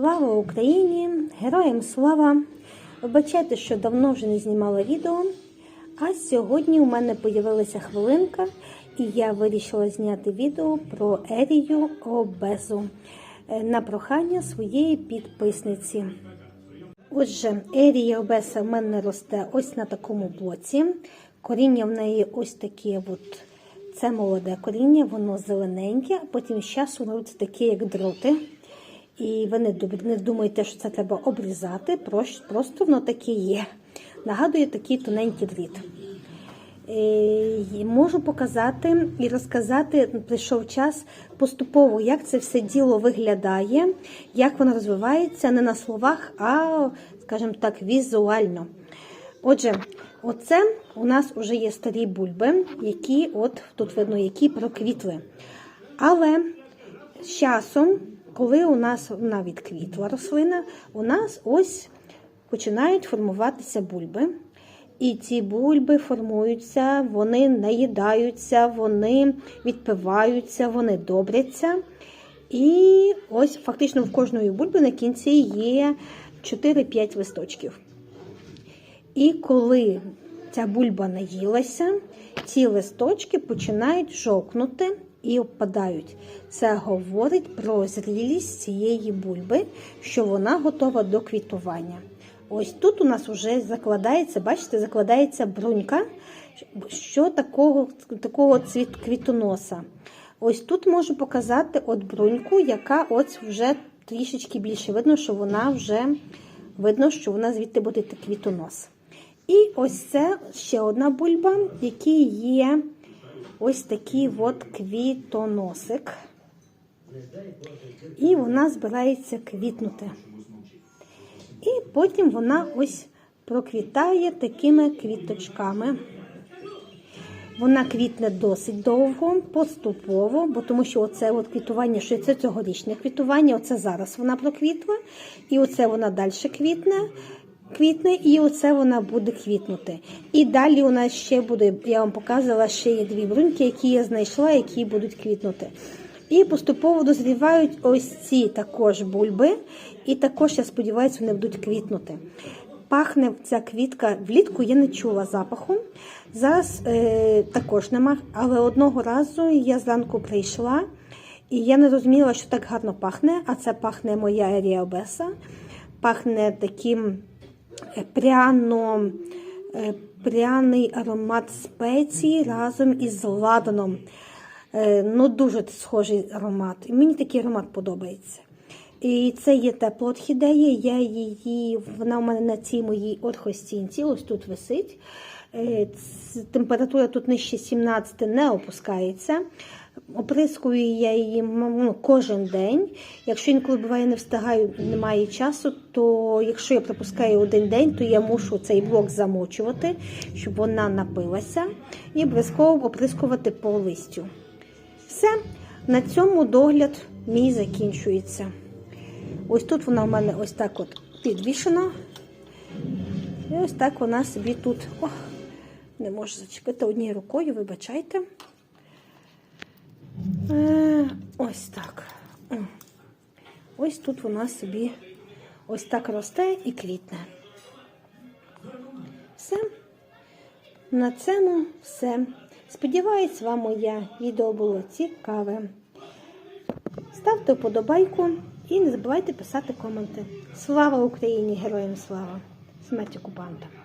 Слава Україні! Героям слава! Вибачайте, що давно вже не знімала відео, а сьогодні у мене з'явилася хвилинка, і я вирішила зняти відео про Ерію Обезу е, на прохання своєї підписниці. Отже, Ерія Обеса в мене росте ось на такому блоці. Коріння в неї ось таке от. Це молоде коріння, воно зелененьке, а потім з часу робиться таке, як дроти. І ви не дум- не думайте, що це треба обрізати, прос- просто воно таке є. Нагадує такий тоненький дріт. Е, і Можу показати і розказати, прийшов час поступово, як це все діло виглядає, як воно розвивається не на словах, а, скажімо так, візуально. Отже, оце у нас вже є старі бульби, які, от тут видно, які проквітли. Але з часом, коли у нас вона відквітла рослина, у нас ось починають формуватися бульби. І ці бульби формуються, вони наїдаються, вони відпиваються, вони добряться. І ось фактично в кожної бульби на кінці є 4-5 листочків. І коли ця бульба наїлася, ці листочки починають жовкнути і опадають. Це говорить про зрілість цієї бульби, що вона готова до квітування. Ось тут у нас вже закладається, бачите, закладається брунька, що такого, такого цвіт квітоноса. Ось тут можу показати от бруньку, яка ось вже трішечки більше. Видно, що вона вже видно, що вона звідти буде квітонос. І ось це ще одна бульба, в є ось такий от квітоносик. І вона збирається квітнути. І потім вона ось проквітає такими квіточками. Вона квітне досить довго, поступово, бо тому що оце от квітування, що це цьогорічне квітування, оце зараз вона проквітла, і оце вона далі квітне, квітне, і оце вона буде квітнути. І далі у нас ще буде, я вам показувала, ще є дві бруньки, які я знайшла, які будуть квітнути. І поступово дозрівають ось ці також бульби, і також, я сподіваюся, вони будуть квітнути. Пахне ця квітка влітку, я не чула запаху. Зараз е, також нема, але одного разу я зранку прийшла, і я не розуміла, що так гарно пахне, а це пахне моя Ерія Обеса. Пахне таким пряно, е, пряний аромат спеції разом із ладаном. Е, ну, дуже схожий аромат. Мені такий аромат подобається. І це є тепла орхідея. Я її, вона у мене на цій моїй орхостінці, ось тут висить. Е, Температура тут нижче 17 не опускається. Оприскую я її ну, кожен день. Якщо інколи буває не встигаю, немає часу, то якщо я пропускаю один день, то я мушу цей блок замочувати, щоб вона напилася, і обов'язково оприскувати по листю. Все, на цьому догляд мій закінчується. Ось тут вона в мене ось так от підвішена. І ось так вона собі тут. Ох, не можу зачепити однією рукою, вибачайте. Е, ось так. Ось тут вона собі ось так росте і квітне. Все. На цьому все. Сподіваюсь, вам моє відео було цікаве. Ставте вподобайку і не забувайте писати коменти. Слава Україні! Героям слава! Смерть окупанта!